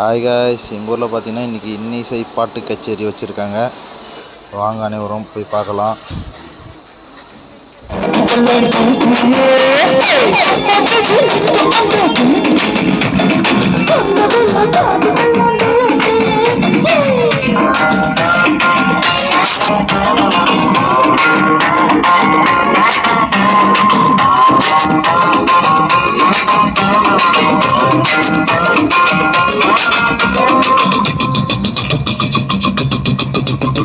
Hi guys எங்கள் ஊரில் பார்த்தீங்கன்னா இன்றைக்கி இன்னிசை பாட்டு கச்சேரி வச்சுருக்காங்க. வாங்க அனைவரும் போய் பார்க்கலாம்.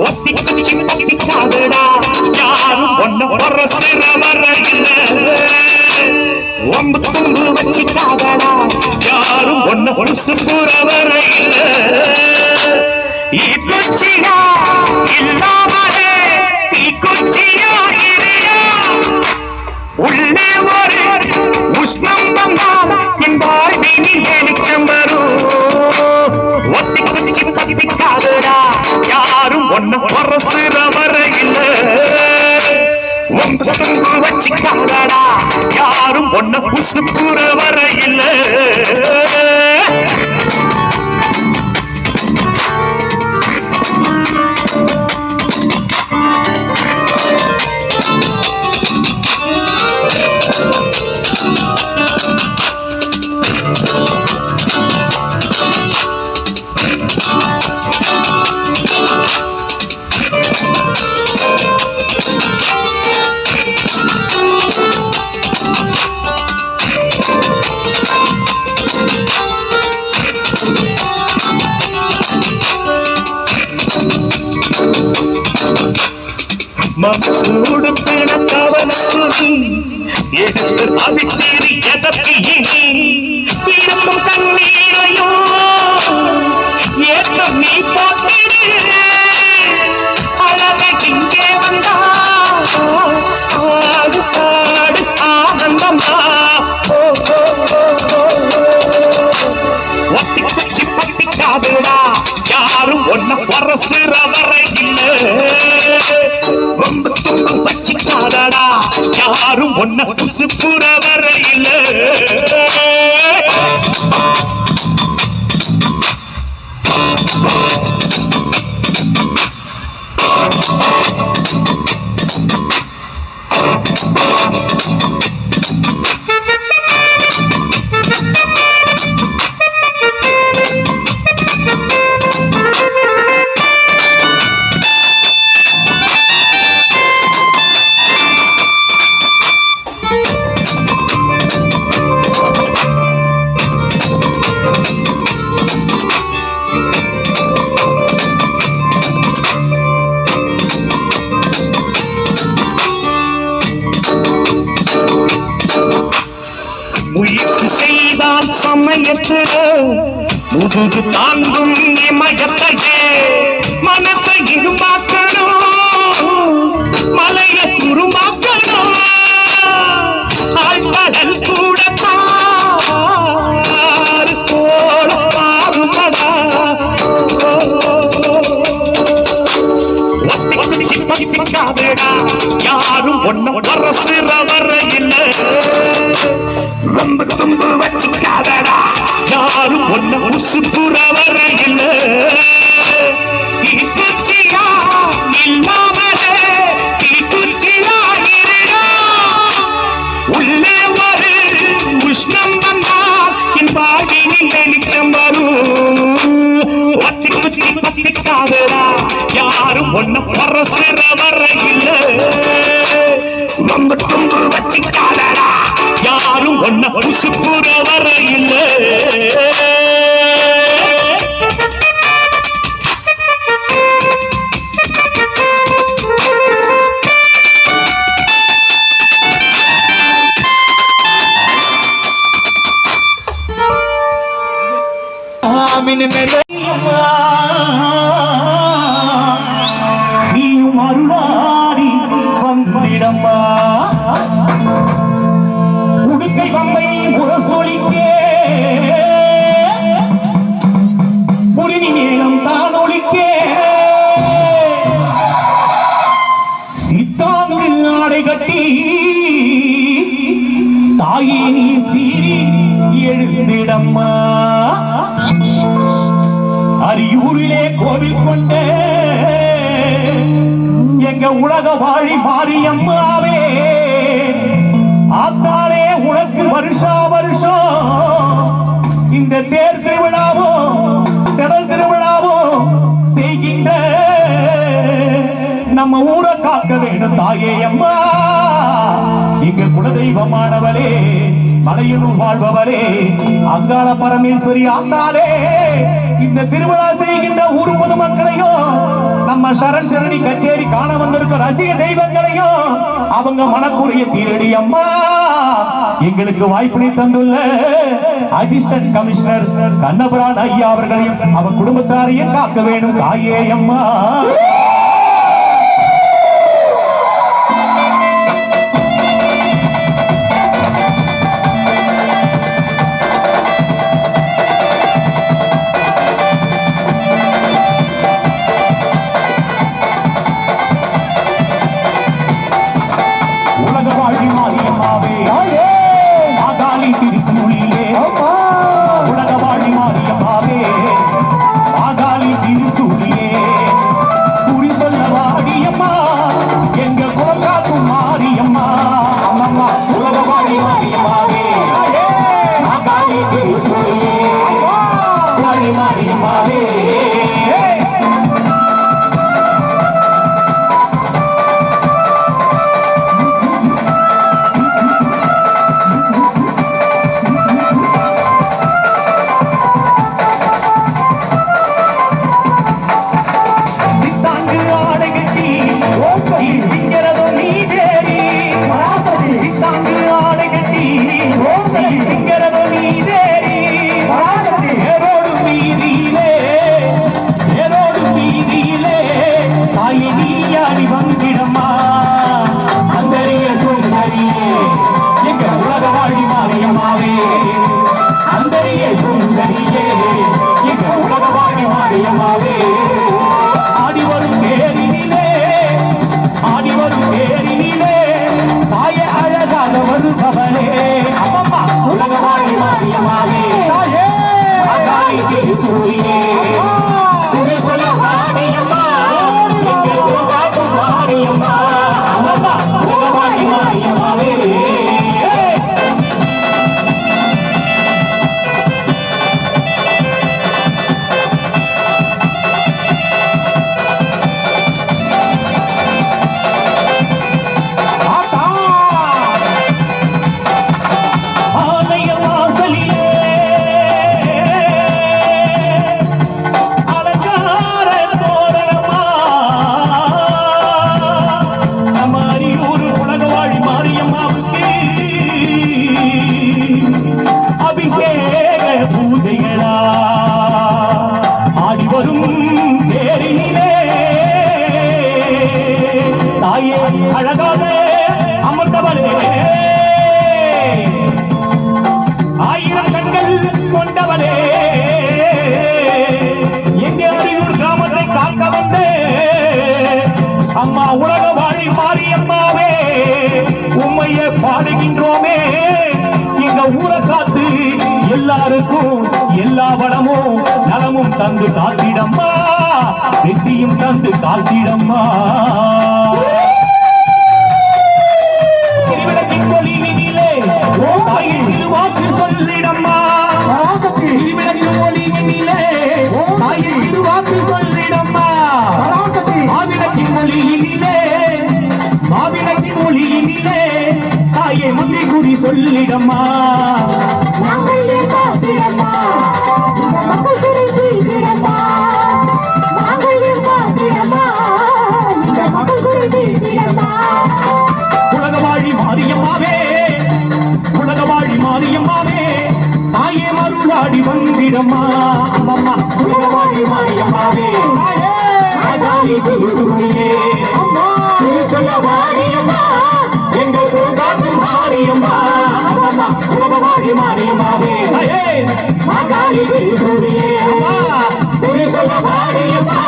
ஒத்தி குச்சி பத்திக்காதடா யாரும் ஒன்ன வர சிற வர இல்ல. ஒம்பு தும்பு வச்சிக்காதடா. யாரும் ஒன்ன ஒழுசு புற வர இல்ல. இப்பச்சியா இல்லாமலே தீக்குச்சியா யாரும் புசு உசுப்புற வரையில். மனசூடு பிண எடுத்து அவித்தீரி எதற்கு இனி? விரும்பும் ஏற்ற நீ போட்டிடு அழகை இங்கே வந்தா ஆடு ஆடு ஆனந்தமா ஒட்டி குச்சி யாரும் ஒன்ன பரசுற வரையில் வச்சிக்காதடா யாரும் ஒன்ன புசுப்புற வரையில் முயற்சி செய்தால் சமயத்தில் முதுகு தாங்கும் இமயத்தையே மனசை இருமாக்கணும் மலைய குருமாக்கணும் ஆழ்கடல் கூட பாருமடா யாரும் ஒன்ன அரசு ரொம்ப தும்பு வச்சுக்காதடா. யாரும் ஒன்ன உசுப்புற வரையில் இக்குச்சியா இல்லாமலே இக்குச்சியா இருடா. உள்ளே ஒரு உஷ்ணம் வந்தால் என் வாழ்வினில் வெளிச்சம் வரும். பத்திக்காதடா யாரும் ஒன்ன பரசுற வரையில் ரொம்ப தும்பு வச்சுக்காத. ஒன்ன ஒடிச்சு புற வரையில் ஆமின் மேல அம்மா. மதவாழி மாரியம்மாவே ஆத்தாலே உனக்கு வருஷா வருஷம். இந்த தேர் திருவிழாவோ செடல் திருவிழாவோ செய்கின்ற நம்ம ஊரை காக்க வேண்டும் தாயே அம்மா. எங்க குலதெய்வமானவரே மலையனூர் வாழ்பவரே அங்காள பரமேஸ்வரி ஆண்டாலே இந்த திருவிழா செய்கின்ற ஊர் பொதுமக்களையும் நம்ம சரண் சரணி கச்சேரி காண வந்திருக்க ரசிக தெய்வங்களையும் அவங்க மனக்குறைய தீரடி அம்மா எங்களுக்கு வாய்ப்பினை தந்துள்ள அசிஸ்டன்ட் கமிஷனர் கண்ணபுரான் ஐயா அவர்களையும் அவன் குடும்பத்தாரையும் காக்க வேணும் தாயே அம்மா. மாறி மாறி எல்லாருக்கும் எல்லா வளமும் நலமும் தந்து காத்திடம்மா. வெற்றியும் தந்து காத்திடம்மா. சொல்லிடம்மா. வாக்கு சொல்லிடம்மா. மாவிளக்கின் மொழியினிலே மாவிளக்கின் மொழியினிலே தாயே முந்தி கூறி சொல்லிடம்மா. வீசிடம்மா அம்மம்மா உலகவாழி மாரியம்மாவே ஆதாரி திருசுழியே சொல்ல மாரியம்மா எங்கள் பூங்காத்து மாரியம்மா அம்மம்மா உலகவாழி மாரியம்மாவே ஆதாரி திருசுழியே சொல்ல மாரியம்மா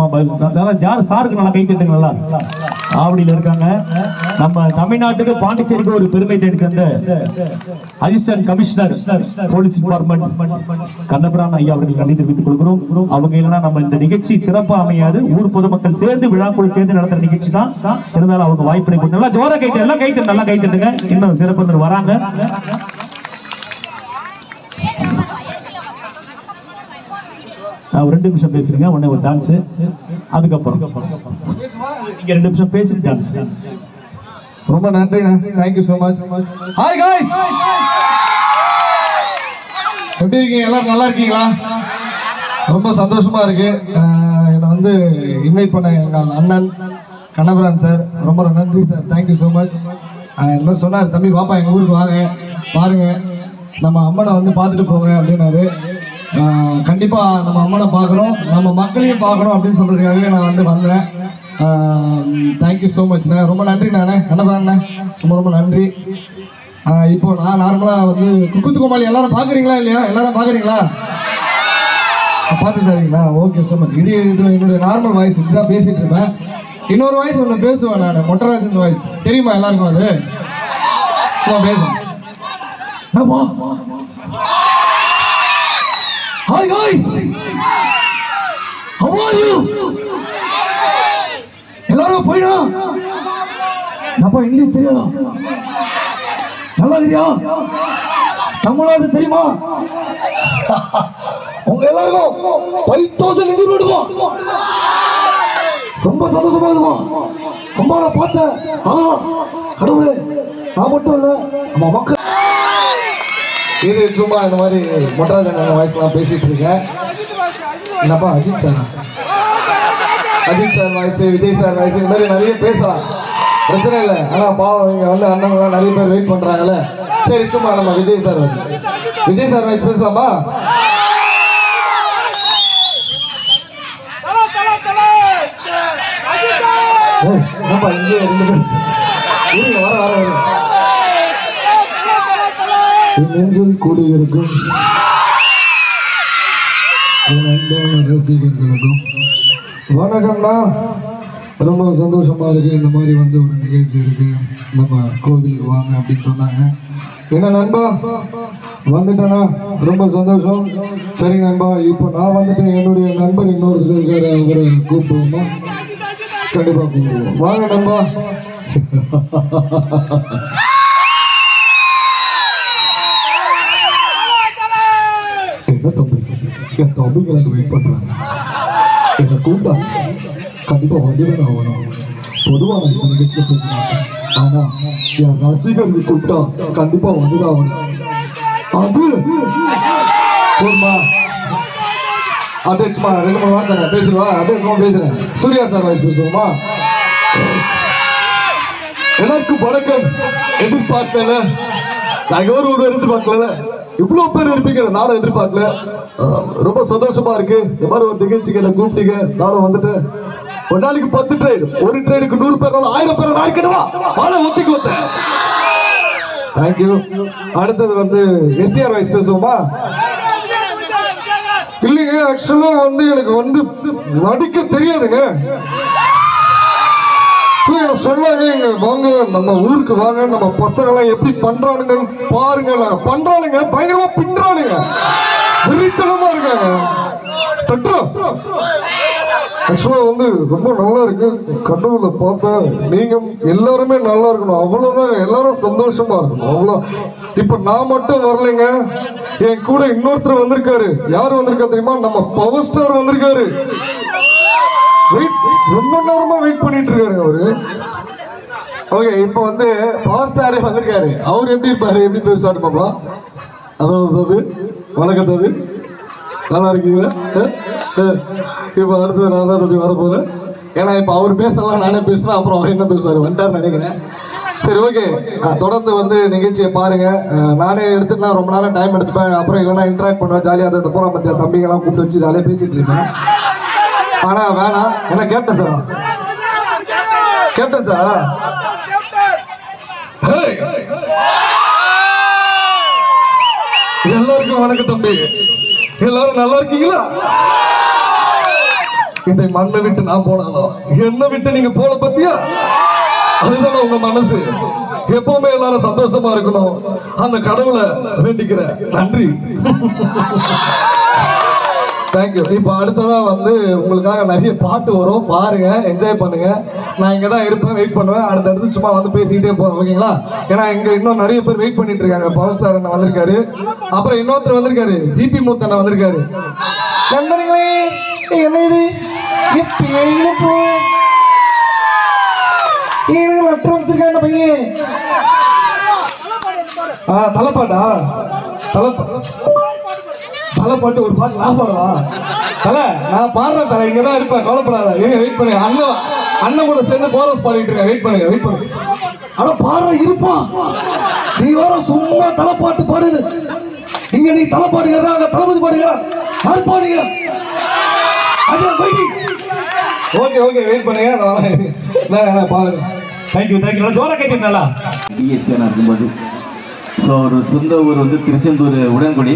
சார் பதில் யார் சாருக்கு நல்லா கை தட்டுங்க நல்லா இருக்காங்க. நம்ம தமிழ்நாட்டுக்கு பாண்டிச்சேரிக்கு ஒரு பெருமை தேடி தந்த assistant commissioner police department Kannabiran ஐயா அவர்கள் நன்றி தெரிவித்துக் கொள்கிறோம். அவங்க இல்லைன்னா நம்ம இந்த நிகழ்ச்சி சிறப்பு அமையாது. ஊர் பொதுமக்கள் சேர்ந்து விழா சேர்ந்து நடத்துற நிகழ்ச்சி தான். இருந்தாலும் அவங்க வாய்ப்பினை கொடுத்து நல்லா ஜோர கைத்து எல்லாம் கைத்து நல்லா கைத்துட்டுங்க இன்னும் சிறப்பு வராங்க. நான் ஒரு ரெண்டு நிமிஷம் பேசுறீங்க. உடனே ஒரு டான்ஸ் அதுக்கப்புறம். நீங்க ரெண்டு நிமிஷம் பேசிட்டு டான்ஸ் ரொம்ப நன்றிண்ணா. Thank you so much hi guys எப்படி இருக்கீங்க? எல்லாரும் நல்லா இருக்கீங்களா? ரொம்ப சந்தோஷமா இருக்கு. என்னை வந்து இன்வைட் பண்ண எங்கள் அண்ணன் கண்ணபுரான் சார் ரொம்ப நன்றி சார் தேங்க்யூ ஸோ மச் இந்த மாதிரி சொன்னார். தம்பி பாப்பா எங்கள் ஊருக்கு வாங்க. பாருங்க. நம்ம அம்மனை வந்து பார்த்துட்டு போங்க அப்படின்னாரு. கண்டிப்பாக கண்டிப்பா நம்ம அம்மனை பார்க்குறோம் நம்ம மக்களையும் பார்க்கணும் அப்படின்னு சொல்றதுக்காகவே நான் வந்து வந்தேன். தேங்க்யூ ஸோ மச்ண்ணே ரொம்ப நன்றி நானே. கண்ணபுராண்ணே ரொம்ப ரொம்ப நன்றி. இப்போ நான் நார்மலாக வந்து குக்குத்து கோமாளி எல்லாரும் பார்க்குறீங்களா இல்லையா? எல்லாரும் பார்க்குறீங்களா? பார்த்து தரீங்களா? ஓகே ஸோ மச் இது இது என்னுடைய நார்மல் வாய்ஸ் இப்படி தான் பேசிட்டு இருப்பேன். இன்னொரு வாய்ஸ் ஒன்று பேசுவேன் நான். மொட்டராஜன் வாய்ஸ் தெரியுமா எல்லாருக்கும் அது? பேசுவேன் Hi hi How are you? எல்லாரும் போயிடா அப்பா இங்கிலீஷ் தெரியாதா? நல்லா தெரியா? தமிழாவது தெரியுமா? உங்க எல்லாருக்கும் ஃபைவ் தௌசண்ட் இன்ஜூர் விடுவோம் ரொம்ப சந்தோஷமா இருக்குமா? அம்மா நான் பார்த்தேன். ஆ கடவுளே நான் மட்டும் இல்லை நம்ம மக்கள் இது சும்மா இந்த மாதிரி மொட்டராஜன் வாய்ஸ்லாம் பேசிட்டு இருக்கேன். என்னப்பா Ajith sir Ajith sir voice Vijay sir voice இந்த மாதிரி நிறைய பேசலாம். பிரச்சனை இல்லை. ஆனால் பாவம் இங்கே வந்து அண்ணன் நிறைய பேர் வெயிட் பண்ணுறாங்கல்ல சரி சும்மா நம்ம Vijay sir voice. Vijay sir voice பேசலாமா? என்னப்பா இங்கே ரெண்டு பேர் வர வர என் நெஞ்சில் கூடியிருக்கும் ரசிகர்களுக்கும் வணக்கம்ண்ணா ரொம்ப சந்தோஷமா இருக்கு. இந்த மாதிரி வந்து ஒரு நிகழ்ச்சி இருக்கு. நம்ம கோவிலுக்கு வாங்க அப்படின்னு சொன்னாங்க. என்ன நண்பா? வந்துட்டேண்ணா ரொம்ப சந்தோஷம். சரி நண்பா இப்போ நான் வந்துட்டேன். என்னுடைய நண்பர் இன்னொருத்தர் இருக்காரு. அவரை கூப்பிடுவோமா? கண்டிப்பா கூப்பிடுவோம். வாங்க நண்பா. என் தம்பிங்க எனக்கு வெயிட் பண்ணுறாங்க என்னை கூப்பிட்டா? கண்டிப்பாக வந்துதான் ஆகணும். பொதுவாக நான் இந்த நிகழ்ச்சிக்கு போக ஆனால் என் ரசிகர்கள் கூப்பிட்டா கண்டிப்பாக வந்துதான் ஆகணும். அது போதுமா? அப்படியே ரெண்டு மூணு வார்த்தை நான் பேசுவா அப்படியே பேசுறேன். சூர்யா சார் வாய்ஸ் பேசுவோமா? எல்லாருக்கும் வணக்கம். எதிர்பார்க்கல. நாங்கள் ஒரு ஒரு பார்க்கல இவ்வளவு பேர் இருப்பீங்க நானும் எதிர்பார்க்கல. ரொம்ப சந்தோஷமா இருக்கு. இந்த மாதிரி ஒரு நிகழ்ச்சிக்கு என்ன கூப்பிட்டீங்க. நானும் வந்துட்டேன். ஒரு நாளைக்கு பத்து ட்ரெயின் ஒரு ட்ரெயினுக்கு நூறு பேர் ஆயிரம் பேர் நாய்க்கணுமா வாழ ஒத்திக்கு வந்தேன் தேங்க்யூ அடுத்தது வந்து எஸ்டிஆர் வாய்ஸ் பேசுவோமா? இல்லைங்க ஆக்சுவலா வந்து எனக்கு வந்து நடிக்க தெரியாதுங்க. இல்ல, சொல்லாங்க வாங்க நம்ம ஊருக்கு வாங்க நம்ம பசங்களாம் எப்படி பண்றானுங்க பாருங்க பண்றானுங்க பயங்கரமா பின்றானுங்க வெறித்தனமா இருக்காங்க. ஆக்சுவலாக வந்து ரொம்ப நல்லா இருக்கு. கடவுளை பார்த்தா நீங்க எல்லாருமே நல்லா இருக்கணும். அவ்வளோதான் எல்லாரும் சந்தோஷமா இருக்கணும். அவ்வளோ இப்போ நான் மட்டும் வரலைங்க. என் கூட இன்னொருத்தர் வந்திருக்காரு. யார் வந்திருக்கா தெரியுமா? நம்ம பவர் ஸ்டார் வந்திருக்காரு. வெயிட் ரொம்ப நேரமா வெயிட் பண்ணிட்டு இருக்காரு அவரு. ஓகே இப்போ வந்து பவர் ஸ்டாரே வந்திருக்காரு. அவர் எப்படி இருப்பாரு? எப்படி பேசுவாரு பாப்பா? அதாவது தவி வணக்கம் தவி நல்லா இருக்கீங்களா? இப்போ அடுத்தது நான் தான் தம்பி வர போகிறேன் ஏன்னா இப்போ அவர் பேசலாம் நானே பேசுகிறேன் அப்புறம் அவர் என்ன பேசுவார் வந்துட்டார் நினைக்கிறேன். சரி ஓகே தொடர்ந்து வந்து நிகழ்ச்சியை பாருங்க. நானே எடுத்துட்டுனா ரொம்ப நேரம் டைம் எடுத்துப்பேன். அப்புறம் இல்லைன்னா இன்ட்ராக்ட் பண்ணுவேன். ஜாலியாக அந்த பூரா மத்திய தம்பிங்கெல்லாம் கூப்பிட்டு வச்சு ஜாலியாக பேசிட்டு இருப்பேன். ஆனா வேணாம். என்ன கேப்டன் சார் கேப்டன் சார் எல்லாருக்கும் வணக்கம் தம்பி. எல்லாரும் நல்லா இருக்கீங்களா? இந்த மண்ணை விட்டு நான் போனாலும் என்ன விட்டு நீங்க போல பத்தியா? அதுதானே உங்க மனசு. எப்பவுமே எல்லாரும் சந்தோஷமா இருக்கணும். அந்த கடவுளை வேண்டிக்கிறேன். நன்றி. தேங்க்யூ இப்போ அடுத்ததாக வந்து உங்களுக்காக நிறைய பாட்டு வரும். பாருங்க என்ஜாய் பண்ணுங்க. நான் இங்கே தான் இருப்பேன் வெயிட் பண்ணுவேன் அடுத்தடுத்து சும்மா வந்து பேசிக்கிட்டே போகிறேன் ஓகேங்களா ஏன்னா இங்கே இன்னும் நிறைய பேர் வெயிட் பண்ணிட்டு இருக்காங்க. பவர் ஸ்டார் அண்ணன் வந்திருக்காரு. அப்புறம் இன்னொருத்தர் வந்திருக்காரு. ஜிபி மூத்த அண்ணன் வந்திருக்காரு. நண்பர்களே என்ன இது? எப்பயும் போ ஏழு வச்சிருக்காங்க பையன். ஆ தலைப்பாட்டா? தலைப்பா தலை பாட்டு ஒரு பாட்டு நான் பாடுவா? தலை நான் பாடுற தலை இங்க தான் இருப்பேன் கவலைப்படாத. இருங்க வெயிட் பண்ணுங்க. அண்ணன் அண்ணன் கூட சேர்ந்து கோரஸ் பாடிட்டு இருக்கேன். வெயிட் பண்ணுங்க வெயிட் பண்ணுங்க. ஆனா பாடுற இருப்பான் நீ வேற சும்மா தலை பாட்டு பாடுது இங்க நீ தலை பாடுகிறா அங்க தளபதி பாடுகிறா யார் பாடுங்க Ajay waiting okay okay wait பண்ணுங்க. நான் பாருங்க தேங்க்யூ தேங்க்யூ நல்லா ஜோரா கேட்குறீங்க நல்லா. டிஎஸ்பியாக இருக்கும்போது ஸோ ஒரு சொந்த ஊர் வந்து திருச்செந்தூர் உடன்குடி.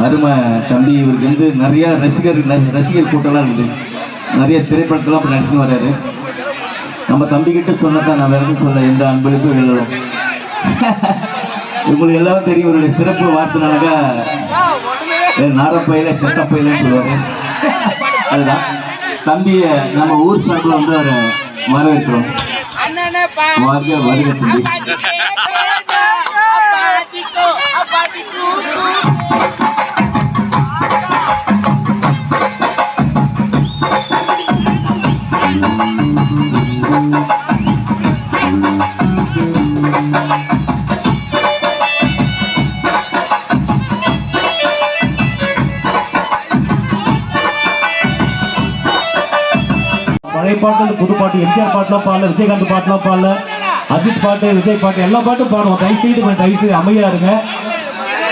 அருமை தம்பி இவருக்கு வந்து நிறையா ரசிகர் ரசிகர் கூட்டம்லாம் இருக்குது நிறைய திரைப்படத்தெல்லாம் இப்போ நடிச்சு வர்றாரு நம்ம தம்பிக்கிட்ட சொன்னதான் நான் வேறு சொல்ல எந்த அன்பளிப்பும் எழுதும் உங்களுக்கு எல்லாரும் தெரியும் இவருடைய சிறப்பு வார்த்தைனாக்கா நாரப்பையில செத்தப்பையிலன்னு சொல்லுவார் அதுதான் தம்பியை நம்ம ஊர் சார்பில் வந்து அவரை வரவேற்கிறோம் வாழ்க வருக தம்பி பழைய பாட்டு இந்த புது பாட்டு எம்ஜிஆர் பாட்டுலாம் பாடல விஜயகாந்த் பாட்டுலாம் பாடல அஜித் பாட்டு விஜய் பாட்டு எல்லா பாட்டும் பாடுவோம். தயவு செய்து கொஞ்சம் தயவு செய்து அமைதியா இருங்க.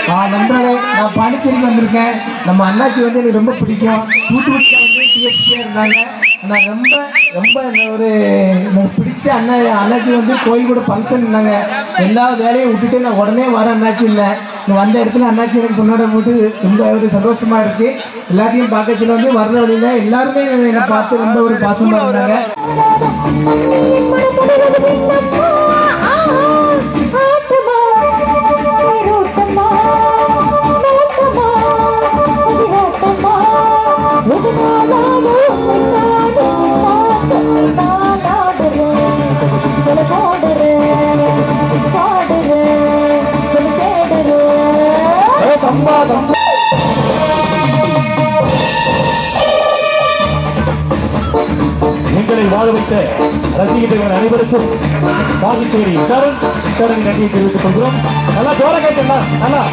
நான் நண்பர்களே நான் பாண்டிச்சேரிக்கு வந்திருக்கேன். நம்ம அண்ணாச்சி வந்து எனக்கு ரொம்ப பிடிக்கும். தூத்துக்குடியில் வந்து டிஎஸ்பியாக இருந்தாங்க. நான் ரொம்ப ரொம்ப ஒரு எனக்கு பிடிச்ச அண்ணா அண்ணாச்சி வந்து கோயில் கூட ஃபங்க்ஷன் இருந்தாங்க. எல்லா வேலையும் விட்டுட்டு நான் உடனே வர அண்ணாச்சி இல்லை. வந்த இடத்துல அண்ணாச்சி எனக்கு கொண்டாட போட்டு ரொம்ப ஒரு சந்தோஷமாக இருக்குது எல்லாத்தையும் பார்க்க சொல்ல வந்து வர்ற வழியில எல்லாருமே என்னை பார்த்து ரொம்ப ஒரு பாசமாக இருந்தாங்க. சம்பாதம் எங்களை வாழ வைத்த ரசிகர்கள் அனைவருக்கும் பாண்டிச்சேரி சரண் சரண் நன்றியை தெரிவித்துக் கொள்கிறோம். நல்லா ஜோர கேட்டா நல்லா.